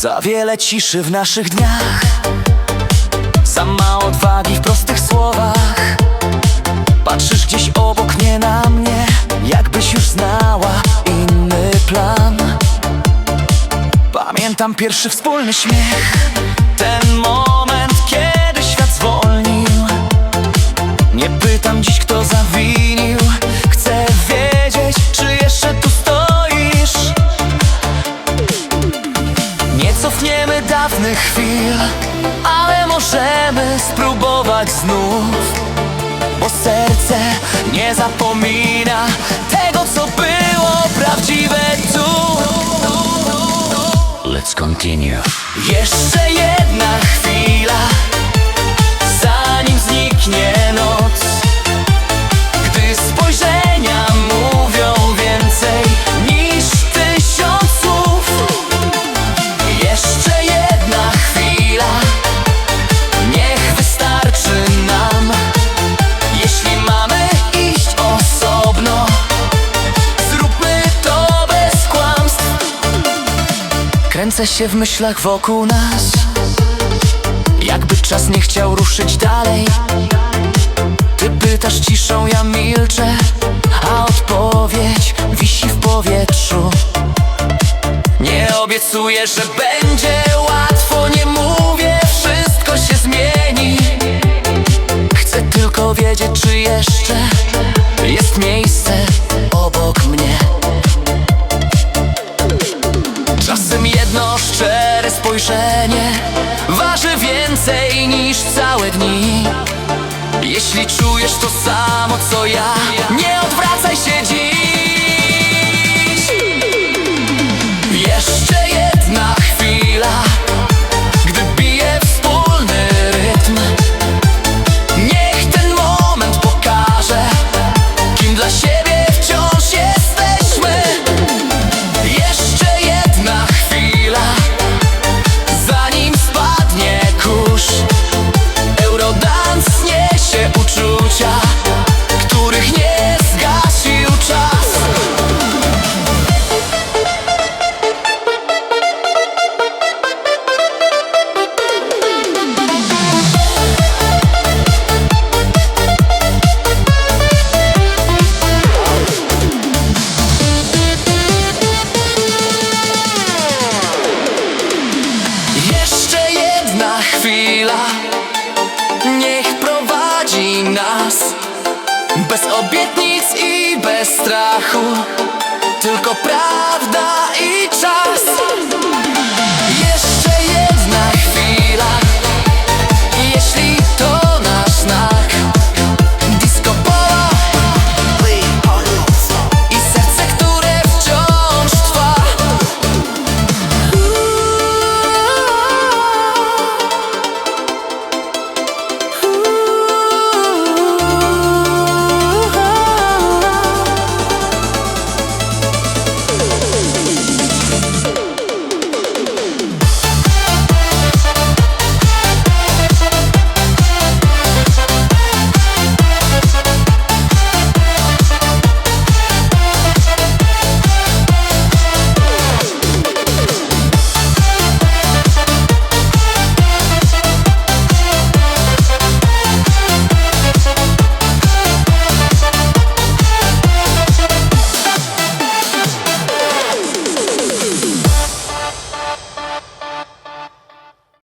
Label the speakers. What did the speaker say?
Speaker 1: Za wiele ciszy w naszych dniach. Za mało odwagi w prostych słowach. Patrzysz gdzieś obok, nie na mnie Jakbyś już znała inny plan. Pamiętam pierwszy wspólny śmiech. Ten moment, Nie cofniemy dawnych chwil Ale możemy spróbować znów Bo serce nie zapomina Tego, co było prawdziwe tu
Speaker 2: Let's continue.
Speaker 1: jeszcze Kręcę się w myślach wokół nas. Jakby czas nie chciał ruszyć dalej. Ty pytasz ciszą, ja milczę A odpowiedź wisi w powietrzu. Nie obiecuję, że będzie łatwo Nie mówię, wszystko się zmieni. Chcę tylko wiedzieć, czy jeszcze Jest miejsce spojrzenie waży więcej niż całe dni. Jeśli czujesz to samo co ja, nie odwracaj się dziś. Chwila. Niech prowadzi nas Bez obietnic i bez strachu. Tylko prawda